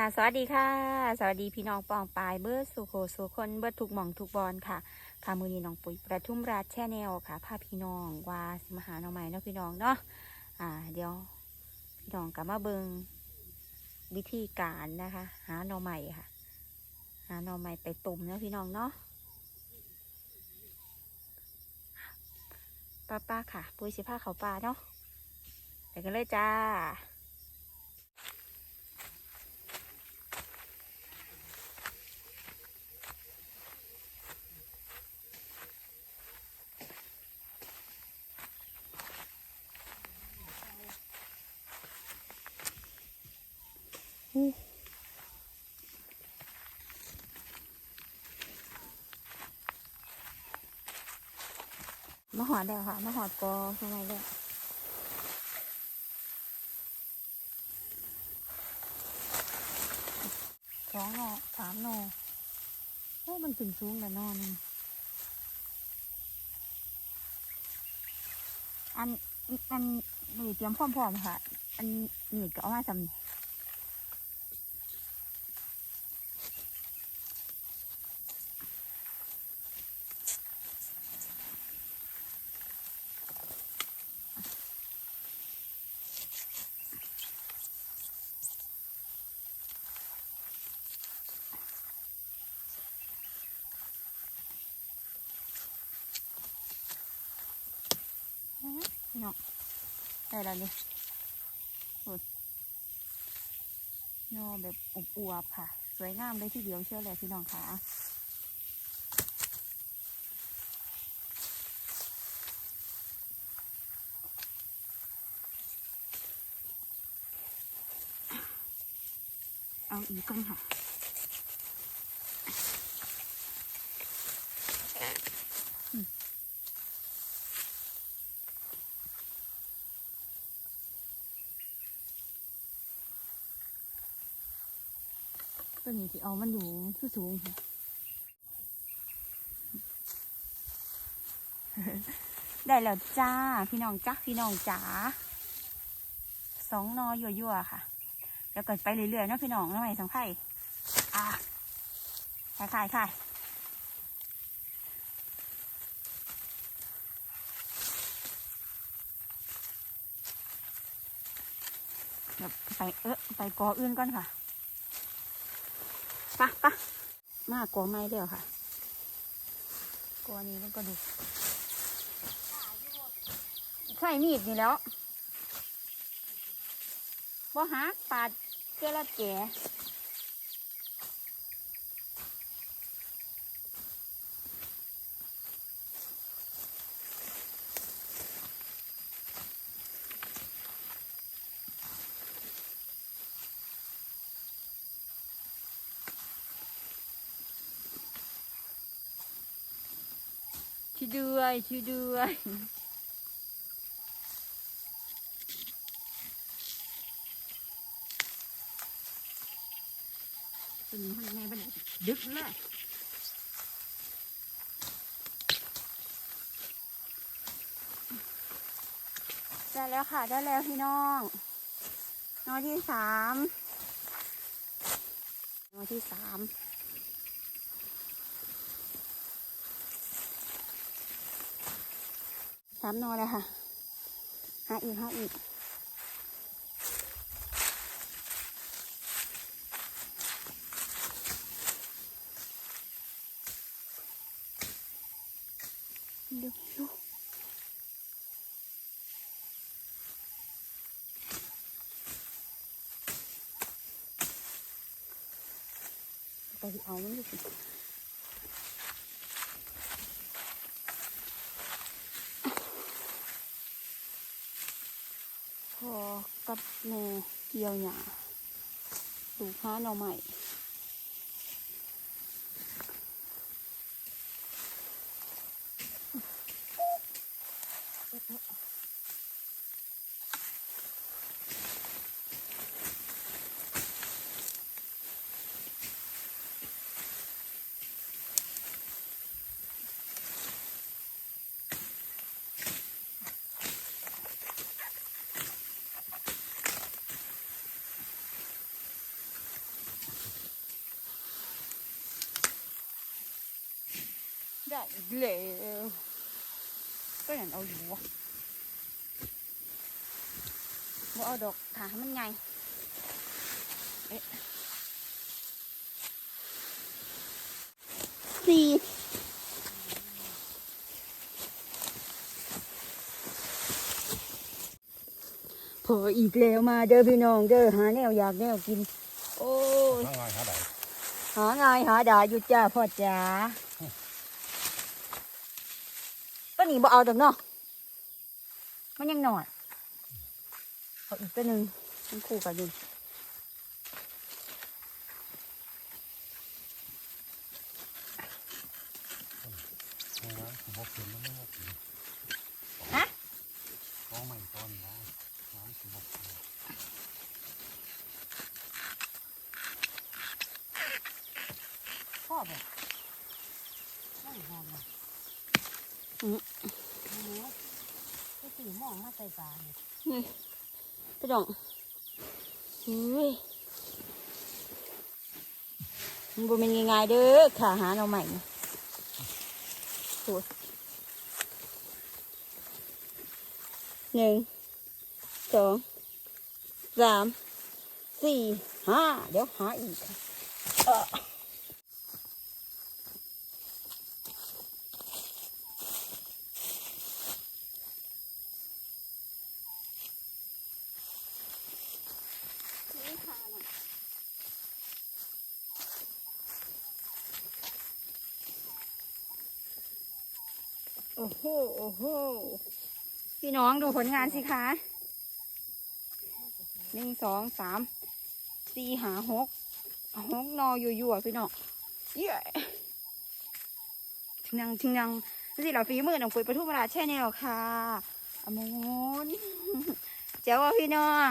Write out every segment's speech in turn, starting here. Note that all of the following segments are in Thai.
ค่ะ สวัสดีค่ะ สวัสดีพี่น้องปองปายเบิร์สุโขสุคนเบิร์ดทุกหม่องทุกบอลค่ะค่ะมือนี้น้องปุ๋ยประทุมราชแช่แนวค่ะพาพี่น้องว่าสิมาหาหน่อใหม่เนาะพี่น้องเนาะอ่า เดี๋ยวพี่น้องกลับมาเบิงวิธีการนะคะ หาหน่อใหม่ค่ะ หาหน่อใหม่ไปตุ่มเนาะพี่น้องเนาะป้าป้าค่ะ ปุ๋ยสิผ้าเขาปลาเนาะไปกันเลยจ้า มาหอดแล้วค่ะ มาหอดกอทำไมเลยสองหนสามหนอโอ้มันขึ้นสูงแล้วหนอหนึงอัน อันนี่เตรียมพร้อมๆค่ะ อันนี่ก็เอามาสำ เน้องได้แล้วนี่โอ้ยหนอแบบอบอวบๆค่ะ สวยงามเลยทีเดียวเชื่อเลยพี่น้องค่ะเอาอีกก่อนค่ะ ตัวนี้ที่เอามันอยู่ที่สูงค่ะได้แล้วจ้า พี่น้องจ้าพี่น้องจ๋าสองนอยั่วๆค่ะแล้วก็ไปเรื่อยๆนะพี่น้องน้ำใหมสังไข่อะขายขายขายเดี๋ยวไปเออไปกออื่นก่อนค่ะ ปะปะมากกอไม่เดียวค่ะกว่านี้มันก็ดูใช่มีดนี่แล้วบ่หักปาดเจละแก่ ช่วยด้วยช่วยด้วยตัวนี้มันยังไงบ้างเนี่ยดึกเลยได้แล้วค่ะ ได้แล้วพี่น้องน้อยที่สามน้อยที่สาม สามนอเลยค่ะ หาอีกหาอีกดูดูไปเอามันดูสิพอ กับแม่เกี่ยวหยาดูค้าเอาใหม่ ได้อีกแล้วก็อย่างเอาอยู่วะบ่เอาดอกขาให้มันไงเอ๊ะสี่พออีกแล้วมาเด้อพี่น้องเด้อหาแนวอยากแนวกิน โอ้ยข้างล่างเท่าไหร่หาไงายหาด่าอยู่จ้าพ่อจ๋าก็ห นี่บ่เอาดอกเนาะมันยังหน่อยเอาอีกตัวหนึ่งมันคู่กันดิข้างล่างคือยู่ฮะ กองใหม่ต้นนะน้ำคือบกเป็น พ่อแบบนั่งหอมอะ อืม โอ้โหไอ้ตีมองมาใส่ปลาเนี่ยไปดองอุ้ยมันบ่เป็นง่ายๆเด้อขาหาเราใหม่นะโอ้ยหนึ่งสองสามสี่ห้าเดี๋ยวหาอีกค่ะ โอ้โห โอ้โห พี่น้องดูผลงานสิคะหนึ่งสองสามสี่หาหกหกนออยู่อยู่ๆอะพี่น้องเย้ทิ้งนังทิ้งนังนี่สิเราฝีมือน้องปุ๋ยปทุมราชแช่แนวค่ะอมนเจ้าว่าพี่น้อง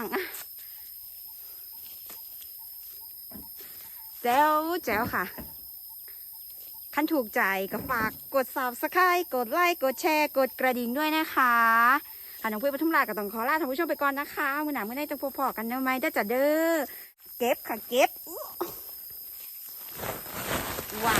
แจ้วแจ้วค่ะ คันถูกใจก็ฝากกด subscribe กดไลค์กดแชร์ กดกระดิ่งด้วยนะคะหาน้องเพื่อนปทุมราชก็ต้องขอลาท่านผู้ชมไปก่อนนะคะมือหนามือในต้องพบพอกันเด้ไหมได้อจ้ะเด้อเก็บค่ะเก็บว้า